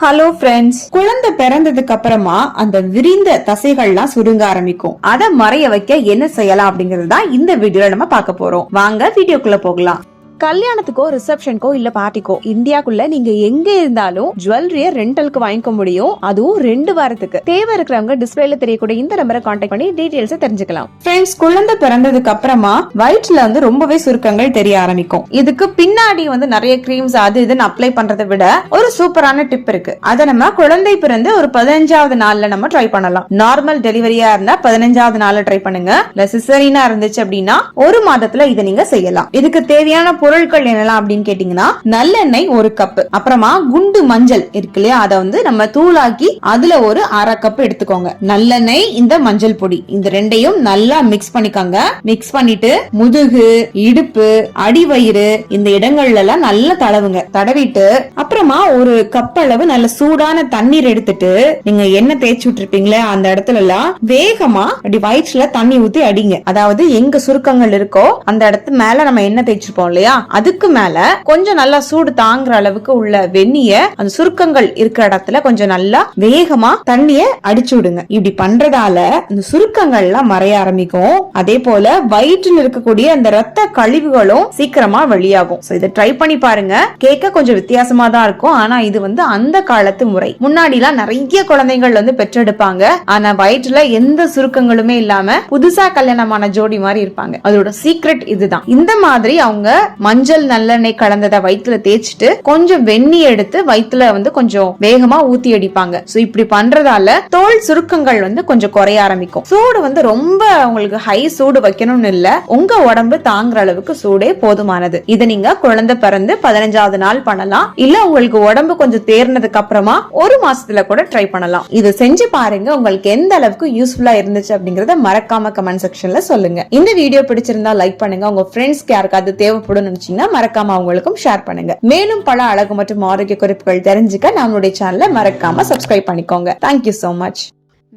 Hello friends குழந்தை பிறந்ததுக்கு அப்புறமா அந்த விரிந்த தசைகள்லாம் சுருங்க ஆரம்பிக்கும். அதை மறைய வைக்க என்ன செய்யலாம் அப்படிங்கறது தான் இந்த வீடியோல நம்ம பார்க்க போறோம். வாங்க வீடியோக்குள்ள போகலாம். கல்யாணத்துக்கோ ரிசப்ஷனுக்கோ இல்ல பார்ட்டிக்கோ இந்தியாக்குள்ள நீங்க எங்க இருந்தாலும் ஜுவல்லரிய ரெண்டலுக்கு வாங்கிக்க முடியும். அதுவும் ரெண்டு வாரத்துக்கு. தேவை இருக்கிறவங்க டிஸ்பிளேல தெரியக்கூடிய இந்த நம்பரை கான்டாக்ட் பண்ணி டீடைல்ஸ் தெரிஞ்சுக்கலாம். ஃப்ரெண்ட்ஸ் குழந்தை பிறந்ததுக்கு அப்புறமா வயிற்றுல வந்து ரொம்பவே சுருக்கங்கள் தெரிய ஆரம்பிக்கும். இதுக்கு பின்னாடி வந்து நிறைய கிரீம்ஸ் அது இதுன்னு அப்ளை பண்றதை விட ஒரு சூப்பரான டிப் இருக்கு. அதை நம்ம குழந்தை பிறந்து ஒரு பதினஞ்சாவது நாள்ல நம்ம ட்ரை பண்ணலாம். நார்மல் டெலிவரியா இருந்தா பதினஞ்சாவது நாள்ல ட்ரை பண்ணுங்க. இல்ல சிசரினா இருந்துச்சு அப்படின்னா ஒரு மாதத்துல இதை நீங்க செய்யலாம். இதுக்கு தேவையான பொருட்கள் என்னலாம் அப்படின்னு கேட்டீங்கன்னா நல்லெண்ணெய் ஒரு கப் அப்புறமா குண்டு மஞ்சள் இருக்கு இல்லையா? அதை வந்து நம்ம தூளாக்கி அதுல ஒரு அரை கப் எடுத்துக்கோங்க. நல்லெண்ணெய் இந்த மஞ்சள் பொடி. இந்த ரெண்டையும் நல்லா மிக்ஸ் பண்ணிக்கோங்க. மிக்ஸ் பண்ணிட்டு முதுகு இடுப்பு அடிவயிறு இந்த இடங்கள்ல எல்லாம் நல்லா தடவுங்க. தடவிட்டு அப்புறமா ஒரு கப் அளவு நல்ல சூடான தண்ணீர் எடுத்துட்டு நீங்க எண்ணெய் தேய்ச்சி விட்டுருப்பீங்களே அந்த இடத்துல எல்லாம் வேகமா அப்படி வயிற்றுல தண்ணி ஊத்தி அடிங்க. அதாவது எங்க சுருக்கங்கள் இருக்கோ அந்த இடத்து மேல நம்ம எண்ணெய் தேய்ச்சிருப்போம் இல்லையா? அதுக்கு மேல கொஞ்சம் நல்லா சூடு தாங்குற அளவுக்கு உள்ள வெந்நிய அந்த சுருக்கங்கள் இருக்கிற இடத்துல கொஞ்சம் நல்லா வேகமா தண்ணிய அடிச்சு விடுங்க. இப்படி பண்றதால இந்த சுருக்கங்கள் எல்லாம் மறைய ஆரம்பிக்கும். அதே போல வயிற்றில் இருக்கக்கூடிய அந்த ரத்த கழிவுகளும் சீக்கிரமா வெளியாகும். இதை ட்ரை பண்ணி பாருங்க. கேட்க கொஞ்சம் வித்தியாசமா தான் இருக்கும். ஆனா இது வந்து அந்த காலத்து முறை. முன்னாடி எல்லாம் நிறைய குழந்தைகள் வந்து பெற்றெடுப்பாங்க. ஆனா வயிற்றுல எந்த சுருக்கங்களுமே இல்லாம புதுசா கல்யாணமான ஜோடி மாதிரி இருப்பாங்க. அதோட சீக்ரெட் இதுதான். இந்த மாதிரி அவங்க மஞ்சள் நல்லெண்ணெய் கலந்ததை வயிற்றுல தேய்ச்சிட்டு கொஞ்சம் வெண்ணி எடுத்து வயிற்றுல வந்து கொஞ்சம் வேகமா ஊத்தி அடிப்பாங்க. சோ இப்படி பண்றதால தோல் சுருக்கங்கள் வந்து கொஞ்சம் குறைய ஆரம்பிக்கும். சூடு வந்து ரொம்ப உங்களுக்கு ஹை சூடு வைக்கணும்னு இல்ல. உங்க உடம்பு தாங்குற அளவுக்கு சூடே போதுமானது. இதை நீங்க குழந்தை பிறந்து பதினஞ்சாவது நாள் பண்ணலாம். இல்ல உங்களுக்கு உடம்பு கொஞ்சம் தேர்னதுக்கு அப்புறமா ஒரு மாசத்துல கூட ட்ரை பண்ணலாம். இது செஞ்சு பாருங்க உங்களுக்கு எந்த அளவுக்கு யூஸ்ஃபுல்லா இருந்துச்சு அப்படிங்கறத மறக்காம கமெண்ட் செக்ஷன்ல சொல்லுங்க. இந்த வீடியோ பிடிச்சிருந்தா லைக் பண்ணுங்க. உங்க ஃப்ரெண்ட்ஸ்க்கு யாருக்காவது தேவைப்படும் இருந்துச்சுன்னா மறக்காம அவங்களுக்கும் ஷேர் பண்ணுங்க. மேலும் பல அழகு மற்றும் ஆரோக்கிய குறிப்புகள் தெரிஞ்சுக்க நம்மளுடைய சேனலை மறக்காம சப்ஸ்கிரைப் பண்ணிக்கோங்க. Thank you so much